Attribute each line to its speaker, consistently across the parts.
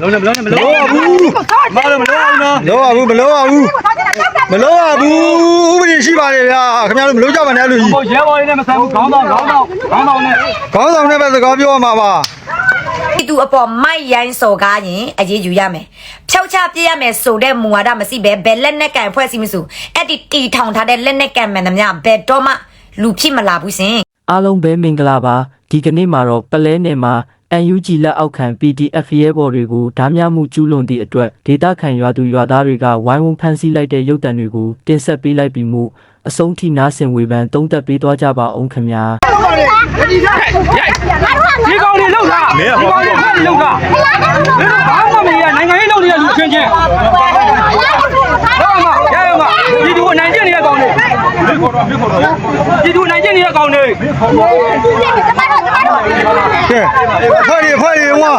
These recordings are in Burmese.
Speaker 1: လုံးနေမလုံးနေမလုံးမလုံးမလုံးအောင်နော်
Speaker 2: မလို့ရဘူးမလို့ရဘူးမလို့ရဘူးဥပဒေရှိပါလေဗျာခင်ဗျားတို့မလို့ကြပါနဲ့လို့ကြီး
Speaker 1: ဟိုရဲဘော်လေးနဲ့မဆိုင်ဘူးခေါင်းဆောင်ခေါင်းဆောင်ခေါင်းဆောင်နဲ့
Speaker 2: ခေါင်းဆောင်နဲ့ပဲစကားပြောရမှာပါ
Speaker 3: ဒီသူအပေါ်မိုက်ရိုင်းစော်ကားရင်အရေးယူရမယ်။ဖြောက်ချပြရမယ်ဆိုတဲ့မူဝါဒမရှိဘဲဘယ်လက်နဲ့ကန်ဖွဲ့စီမစုအဲ့ဒီတီထောင်ထားတဲ့လက်နဲ့ကန်မှန်သမျှဘယ်တော့မှလူဖြစ်မလာဘူးစင်
Speaker 4: အားလုံးပဲမင်္ဂလာပါဒီကနေ့မှာတော့ပလဲနယ်မှာ UNG လက်အောက်ခံ PDF ရဲဘော်တွေကိုဓားများမှုကျူးလွန်သည့်အတွက်ဒေတာခံရွာသူရွာသားတွေကဝိုင်းဝန်းဖမ်းဆီးလိုက်တဲ့ရုပ်တံတွေကိုတင်ဆက်ပေးလိုက်ပြီးမှအဆုံးထိနားဆင်ဝေဖန်သုံးသပ်ပေးသွားကြပါအောင်ခင်ဗျာ
Speaker 1: ဒီကောင်လေးလောက်တာဒီကောင်လေးလောက်တာဘာမှမရနိုင်ငံရေးလောက်နေတဲ့လူချင်းချင်းဟုတ်မှာရရမှာဒီသူနိုင်ကျင်နေတဲ့ကောင်လေးဒီသူနိုင်ကျင်နေတဲ့ကောင်လေး
Speaker 2: ကဲဖွဲ့ရဖွဲ့ရဝါ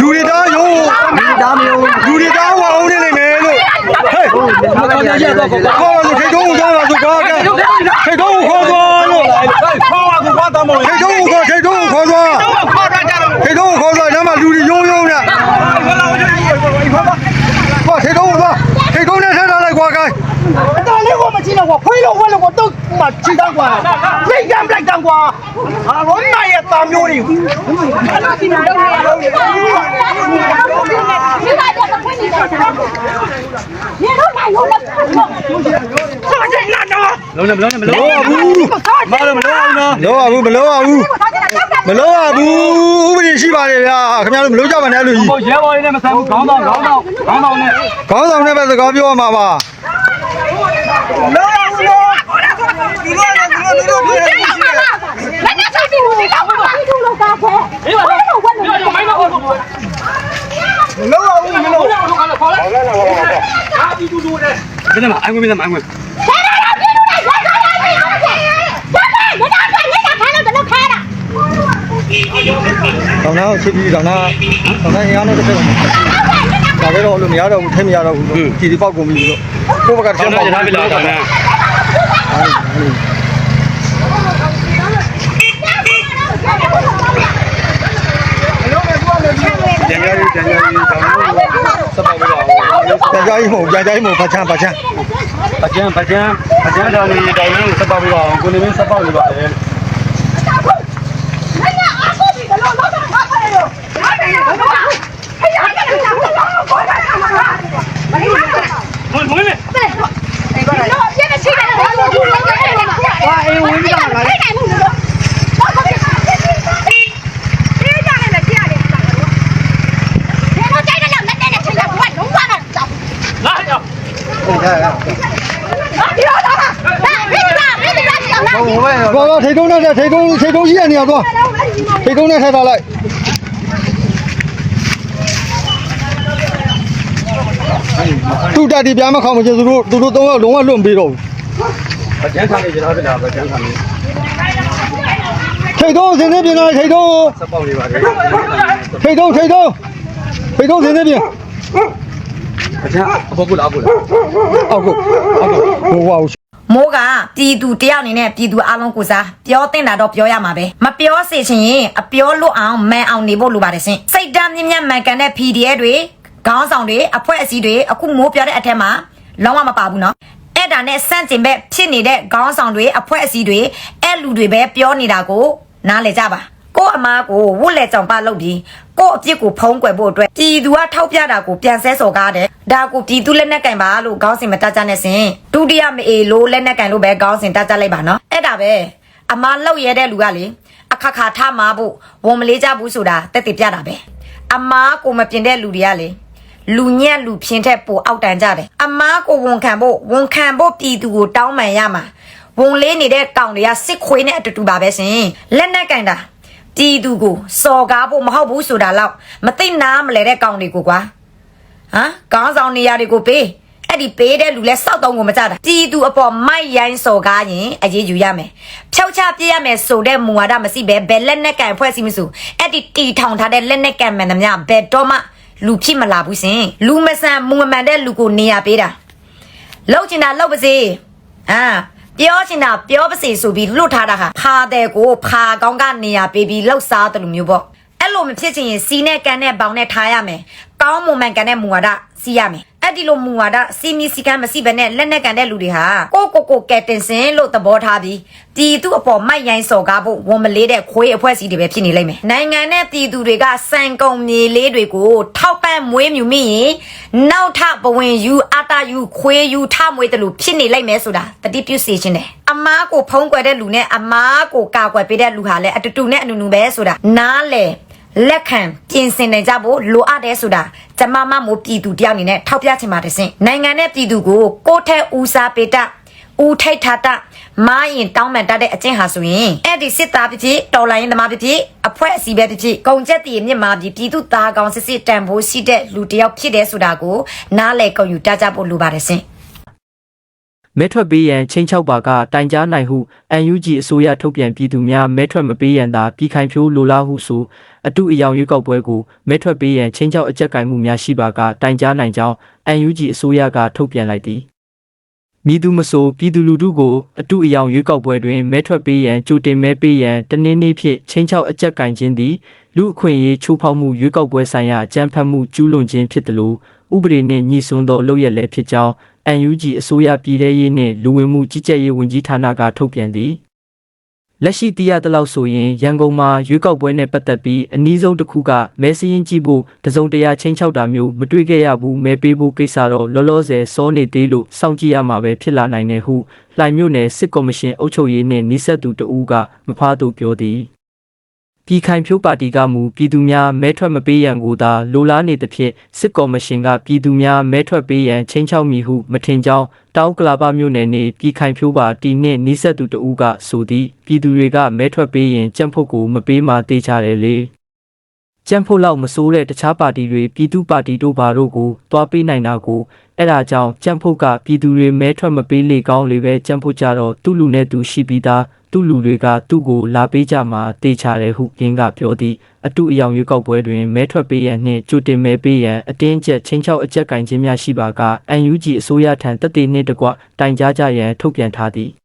Speaker 2: လူတွေသားယုံလူတွေသားမယုံလူတွေသားဝအောင်နေနေမယ်လို့ဟေး
Speaker 1: ဘာသာရရတော့ကော
Speaker 2: ခေါ်လို့ထိတ်တုံးသွားတာဆိုတော့ကဲထိတ်တုံးခေါ်သွားလို့
Speaker 1: ခေါ်ပါကူဘာတမော
Speaker 2: ထိတ်တုံးခေါ်ထိတ်တုံးခေါ်သွား
Speaker 1: ခေါ်တာကြတော့
Speaker 2: ထိတ်တုံးခေါ်သွားညမှာလူတွေယုံယုံနဲ့ကွာထိတ်တုံးသွားထိတ်တုံးနဲ့ဆက်လာလိုက်ကွာကို
Speaker 1: တန်ကွာဟာရောနို
Speaker 2: င်
Speaker 5: ရဲ့တာမျိုးတွေအဲ့လိုစီနာတော့ရအောင်ဒီကတည်းကဖွင့်နေတာညတော့နိုင်ရောလက်ဆောင်းချက်
Speaker 1: လာတော့လုံးနဲ့မလုံးနဲ့မလုံးဘူးမလုံးမလုံးနော်
Speaker 2: လုံးပါဘူးမလုံးပါဘူးမလုံးပါဘူးဥပဒေရှိပါတယ်ဗျာခင်ဗျားတို့မလုံးကြပါနဲ့အဲ့လိုကြီး
Speaker 1: ဟိုရဲဘော်လေးနဲ့မဆိုင်ဘူးခေါင်းဆောင်ခေါင်းဆောင်ခေါင်းဆောင်နဲ့
Speaker 2: ခေါင်းဆောင်နဲ့ပဲစကားပြောရမှာပါ
Speaker 1: လုံး အိုင်ဝင်ဘယ်မှာအိုင်ဝင်
Speaker 2: တောင်းသားကိုချစ်ပြီးတောင်းသားတောင်းသားရင်အားနဲ့တစ်ဖက်ဒါပဲတော့လို့မရတော့ဘူးထဲမရတော့ဘူးကြည်ဒီပေါက်ကုန်ပြီလို့ကိုယ့်ဘက်ကတစ်
Speaker 1: ဆော
Speaker 2: ချက်
Speaker 1: င်း
Speaker 2: ပေါက်
Speaker 1: ရထားပြီလားဆောင်းနေ
Speaker 2: ကြံကြရေးကြံကြရေးတောင်းသားစပောက်ပြီးတော့ ကြံကြရေးမဟုတ်ကြံကြရေးမဟုတ်ဘာချမ်းဘာချမ်း
Speaker 1: ပကြံပကြံပကြံတော်နေတောင်းနေစပောက်ပြီးတော့ကိုနေမင်းစပောက်နေပါတယ် ဝင်ဝင်လေ လာရ
Speaker 2: ဘောဘောထိတ်ကုန်းနဲ့ထိတ်ကုန်းထိတ်ကုန်းရှိတဲ့နေရာသွားထိတ်ကုန်းနဲ့ထည့်ထားလိုက်သူတက်ဒီပြားမခေါမကျသူတို့သူတို့သုံးယောက်လုံးဝလွတ်မပြီးတော့ဘူး
Speaker 1: ပကြံထားနေကျွန်တော်ပြတာပကြံထားနေ
Speaker 2: ထိတ်ကုန်းစင်းနေပြင်လာထိတ်ကုန်း
Speaker 1: စပောက်နေပါတယ်
Speaker 2: ထိတ်ကုန်းထိတ်ကုန်းထိတ်ကုန်းစင်းနေပြင်
Speaker 1: အကျအပေါ်ကိုလားအပေါ်ကိုလား
Speaker 2: အောက်ကိုအောက်ကိုဟိုဝါကို
Speaker 3: မိုးကပြည်သူတယောက်အနေနဲ့ပြည်သူအလုံးကိုစားပြောတင်တာတော့ပြောရမှာပဲမပြောစေချင်ရင်အပြောလွတ်အောင်မန်အောင်နေဖို့လိုပါတယ်ဆင်စိတ်ဓာတ်မြင့်မြတ်မှန်ကန်တဲ့ PDF တွေခေါင်းဆောင်တွေအဖွဲ့အစည်းတွေအခုမိုးပြောတဲ့အထက်မှာလုံးဝမပါဘူးနော်အဲ့ဒါနဲ့စန့်ကျင်ဘက်ဖြစ်နေတဲ့ခေါင်းဆောင်တွေအဖွဲ့အစည်းတွေအဲ့လူတွေပဲပြောနေတာကိုနားလည်ကြပါ ကို့အမားကိုဝတ်လေကြောင်ပါလုပ်ပြီးကို့အပြစ်ကိုဖုံးကွယ်ဖို့အတွက်ပြည်သူကထောက်ပြတာကိုပြန်ဆဲစော်ကားတယ်ဒါကိုပြည်သူလက်နက်ကင်ပါလို့ခေါင်းစဉ်မတတ်ကြနဲ့စင်ဒုတိယမအေလို့လက်နက်ကင်လို့ပဲခေါင်းစဉ်တတ်ကြလိုက်ပါနော်အဲ့ဒါပဲအမားလောက်ရဲတဲ့လူကလေအခါခါထမာဖို့ဝန်မလေးကြဘူးဆိုတာတက်တည်ပြတာပဲအမားကိုမပြင်တဲ့လူတွေကလေလူညက်လူဖြင်းထက်ပိုအောက်တန်ကြတယ်အမားကိုဝန်ခံဖို့ဝန်ခံဖို့ပြည်သူကိုတောင်းပန်ရမှာဝန်လေးနေတဲ့ကောင်တွေကစစ်ခွေးနဲ့အတူတူပါပဲရှင်လက်နက်ကင်တာ ပြည်သူကိုစော်ကားဖို့မဟုတ်ဘူးဆိုတာတော့မသိနားမလဲတဲ့ကောင်တွေကိုကွာဟမ်ကောင်းဆောင်နေရာတွေကိုပေးအဲ့ဒီပေးတဲ့လူလဲစောက်တုံးကိုမကြတာပြည်သူအပေါ်မိုက်ရိုင်းစော်ကားရင်အရေးယူရမယ်ဖြောက်ချပြရမယ်ဆိုတဲ့မူဝါဒမရှိဘဲဘယ်လက်နဲ့ကန်ဖွဲ့စီမစုအဲ့ဒီတီထောင်ထားတဲ့လက်နဲ့ကန်မှန်သမျှဘယ်တော့မှလူဖြစ်မလာဘူးရှင်လူမဆန်မူမမှန်တဲ့လူကိုနေရာပေးတာလောက်ချင်တာလောက်ပါစေအာ ပြောချင်တာပြောပါစေဆိုပြီးလွတ်ထားတာဟာဖာတဲ့ကိုဖာကောင်းကနေရပေးပြီးလှုပ်စားတယ်လို့မျိုးပေါ့အဲ့အဲ့လိုမဖြစ်ချင်ရင်စီနဲ့ကန်နဲ့ဘောင်နဲ့ထားရမယ်ကောင်းမွန်မှန်ကန်တဲ့မူဝါဒစီးရမယ် အဲ့ဒီလိုမူဝါဒစီမီစီကံမရှိဘဲနဲ့လက်နဲ့ကန်တဲ့လူတွေဟာကိုကိုကိုကဲတင်စင်လို့သဘောထားပြီးပြည်သူအပေါ်မိုက်ရိုင်းစော်ကားဖို့ဝန်မလေးတဲ့ခွေးအဖွဲ့အစည်းတွေပဲဖြစ်နေလိမ့်မယ်နိုင်ငံနဲ့ပြည်သူတွေကစံကုန်မြေလေးတွေကိုထောက်ပံ့မွေးမြူမိရင်နောက်ထပ်ဘဝင်ယူအတာယူခွေးယူထမွေးတယ်လို့ဖြစ်နေလိမ့်မယ်ဆိုတာတတိပြုစေခြင်းတယ်အမားကိုဖုံးကွယ်တဲ့လူနဲ့အမားကိုကာကွယ်ပေးတဲ့လူဟာလည်းအတူတူနဲ့အနူနူပဲဆိုတာနားလေ လက်ခံပြင်ဆင်နေကြဖို့လိုအပ်တယ်ဆိုတာကျမမမို့ပြည်သူတယောက်အနေနဲ့ထောက်ပြချင်ပါတယ်စင်နိုင်ငံနဲ့ပြည်သူကိုကိုယ့်ထက်ဦးစားပေးတတ်ဦးထိတ်ထားတတ်မားရင်တောင်းပန်တတ်တဲ့အကျင့်ဟာဆိုရင်အဲ့ဒီစစ်သားဖြစ်ဖြစ်တော်လိုင်းသမားဖြစ်ဖြစ်အဖွဲ့အစည်းပဲဖြစ်ဖြစ်ကုံချက်တည်မြင့်မာပြီးပြည်သူသားကောင်စစ်စစ်တန်ဖိုးရှိတဲ့လူတစ်ယောက်ဖြစ်တယ်ဆိုတာကိုနားလည်ကုန်ယူတတ်ကြဖို့လိုပါတယ်စင်
Speaker 4: မဲထွက်ပေးရန်ချင်းချောက်ပါကတိုင်ကြားနိုင်ဟု UNG အစိုးရထုတ်ပြန်ပြည်သူများမဲထွက်မပေးရန်သာပြည်ခိုင်ဖြိုးလိုလားဟုဆိုအတုအယောင်ရွေးကောက်ပွဲကိုမဲထွက်ပေးရန်ချင်းချောက်အကြက်ကင်မှုများရှိပါကတိုင်ကြားနိုင်ကြောင်း UNG အစိုးရကထုတ်ပြန်လိုက်သည်မိသူမဆိုပြည်သူလူထုကိုအတုအယောင်ရွေးကောက်ပွဲတွင်မဲထွက်ပေးရန်ကြိုတင်မဲပေးရန်တနည်းနည်းဖြင့်ချင်းချောက်အကြက်ကင်ခြင်းသည်လူအခွင့်အရေးချိုးဖောက်မှုရွေးကောက်ပွဲဆိုင်ရာအကြမ်းဖက်မှုကျူးလွန်ခြင်းဖြစ်တယ်လို့ဥပဒေနှင့်ညှိစွန်းသောအလုပ်ရလည်းဖြစ်ကြောင်း UNG အစိုးရပြည်ထရေးနှင့်လူဝင်မှုကြီးကြပ်ရေးဝန်ကြီးဌာနကထုတ်ပြန်သည်လက်ရှိသိရသလောက်ဆိုရင်ရန်ကုန်မှာရွေးကောက်ပွဲနဲ့ပတ်သက်ပြီးအနည်းဆုံးတစ်ခုကမဲစရင်ကြည့်ဖို့တစုံတရာချင်းချောက်တာမျိုးမတွေ့ခဲ့ရဘူးမဲပေးဖို့ကိစ္စတော့လောလောဆယ်စောနေသေးလို့စောင့်ကြည့်ရမှာပဲဖြစ်လာနိုင်တယ်ဟုလှိုင်မြို့နယ်စစ်ကော်မရှင်အုပ်ချုပ်ရေးနှင့်နှိစက်သူတဦးကမဖားသူပြောသည် ပြည်ခိုင်ဖြိုးပါတီကမူပြည်သူများမဲထွက်မပေးရန်ကိုသာလိုလားနေသဖြင့်စစ်ကော်မရှင်ကပြည်သူများမဲထွက်ပေးရန်ချင်းချောက်မည်ဟုမထင်ကြောင်းတောင်းကလာပမြို့နယ်နေပြည်ခိုင်ဖြိုးပါတီနှင့်နှိစက်သူတဦးကဆိုသည်ပြည်သူတွေကမဲထွက်ပေးရင်ကြံ့ဖို့ကိုမပေးမှတေးချတယ်လေကြံ့ဖို့လောက်မစိုးတဲ့တခြားပါတီတွေပြည်သူပါတီတို့ဘာတို့ကိုတွားပေးနိုင်တာကိုအဲ့ဒါကြောင့်ကြံ့ဖို့ကပြည်သူတွေမဲထွက်မပေးလေကောင်းလေပဲကြံ့ဖို့ကြတော့သူ့လူနဲ့သူရှိပြီးသား သူ့လူတွေကသူ့ကိုလာပေးကြမှာတေချတယ်ဟုရင်းကပြောသည်အတုအယောင်ရွေးကောက်ပွဲတွင်မဲထွက်ပေးရန်နှင့်ကြိုတင်မဲပေးရန်အတင်းကျပ်ချင်းချောက်အကြက်ကင်ခြင်းများရှိပါက UNG အစိုးရထံတက်တည်နှင့်တကွတိုင်ကြားကြရန်ထုတ်ပြန်ထားသည်